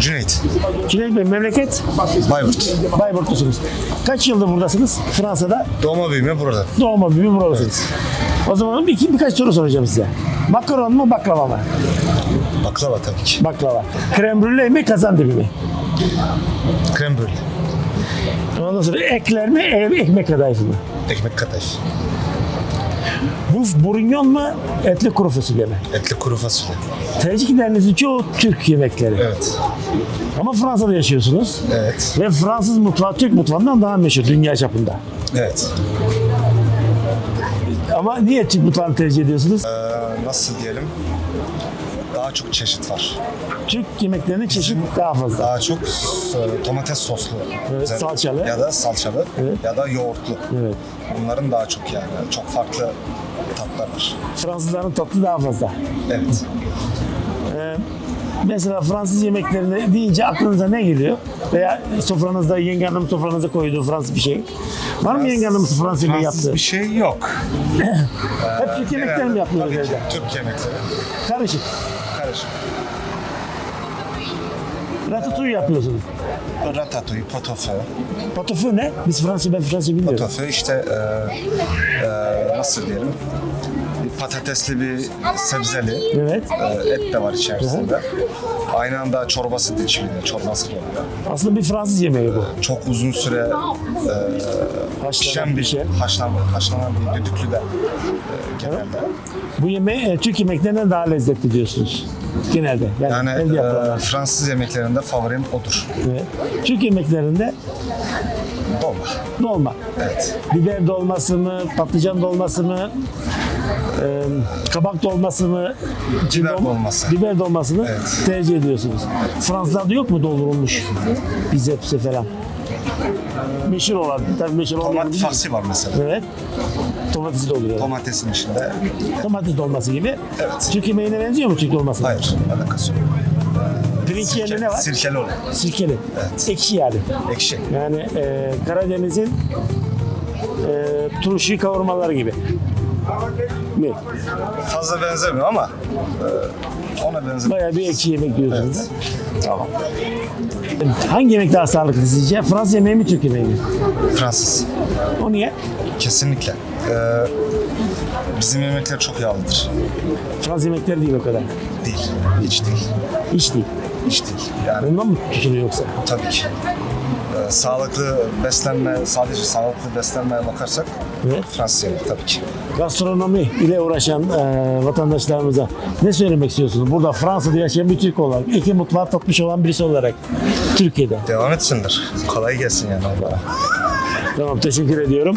Cüneyt. Cüneyt Bey memleket Bayburt. Bayburtlusunuz. Kaç yıldır buradasınız? Fransa'da Doğma büyüme burada. doğma büyüme buralısınız. O zaman iki, birkaç soru soracağım size. Makaron mu baklava mı? Baklava tabii ki. Baklava. Krem brûlée mi kazandibi mi? Krem brûlée. Ondan sonra ekler mi ekmek kadayıfı mı? Ekmek kadayıf. Bu burunyon mu etli kuru fasulye mi? Etli kuru fasulye. Tercihlerinizin çoğu Türk yemekleri. Evet. Ama Fransa'da yaşıyorsunuz. Evet. Ve Fransız mutfağı Türk mutfağından daha meşhur dünya çapında. Evet. Ama niye Türk mutfağını tercih ediyorsunuz? Ee, nasıl diyelim? Daha çok çeşit var. Türk yemeklerinin çeşit daha fazla. Daha çok e, domates soslu. Evet, salçalı. Ya da salçalı. Evet. Ya da yoğurtlu. Evet. Bunların daha çok yani. Çok farklı tatlar var. Fransızların tatlı daha fazla. Evet. Mesela Fransız yemeklerini deyince aklınıza ne geliyor? Veya sofranızda yenge hanım sofranıza koyduğu Fransız bir şey. Var mı yenge hanım Fransız yemeği Fransız yaptığı? bir şey yok. Hep Türk yemekleri mi Genelde yapıyoruz tabii ki evde? Türk yemekleri. Karışık. Karışık. Ratatouille yapıyorsunuz. Ratatouille, potofu. Potofu ne? Biz Fransız ben Fransız bilmiyorum. Potofu işte e, e, nasıl diyelim? Patatesli bir sebzeli. Evet. e, et de var içerisinde. Aynı anda çorbası da içiliyor. Çorbası da oluyor. Aslında bir Fransız yemeği bu. Çok uzun süre Haşlanan pişen bir bir şey. haşlan, haşlanan bir düdüklü de e, genelde. Bu yemeği e, Türk yemeklerinden daha lezzetli diyorsunuz. Genelde. Yani, Yani e. Fransız yemeklerinde favorim odur. Evet. Türk yemeklerinde Dolma. dolma. Evet. Biber dolması mı, patlıcan dolması mı, e, kabak dolması mı, Biber olma- dolması. Biber dolmasını Evet. tercih ediyorsunuz. Fransızlarda yok mu doldurulmuş bizepsi falan? Meşhur olan, tabii meşhur olmayan Tomat değil. farsi var mesela. Evet. Domatesi dolduruyor. Domatesin içinde. Domates dolması gibi. Evet. Türk yemeğine benziyor mu Türk dolması? Hayır, alakası yok. Pirinç yerine ne var? Sirkeli olur. Sirkeli. Evet. Ekşi yani. Ekşi. Yani e, Karadeniz'in e, turşu kavurmaları gibi. Mi? Fazla benzemiyor ama e, ona benzemiyor. Bayağı bir ekşi yemek diyorsunuz. Evet. Tamam. Hangi yemek daha sağlıklı sizce? Fransız yemeği mi Türk yemeği mi? Fransız. O niye? Kesinlikle. E, bizim yemekler çok yağlıdır. Fransız yemekleri değil o kadar. Değil. Hiç değil. Hiç değil. Hiç değil. Yani Ondan mı tutuluyor yoksa? tabii ki. E, sağlıklı beslenme, sadece sağlıklı beslenmeye bakarsak Evet. Fransız yemeği tabii ki. Gastronomi ile uğraşan e, vatandaşlarımıza ne söylemek istiyorsunuz? Burada Fransa'da yaşayan bir Türk olarak, iki mutfağı tatmış olan birisi olarak Türkiye'de. Devam etsinler. Kolay gelsin yani onlara. Tamam teşekkür ediyorum.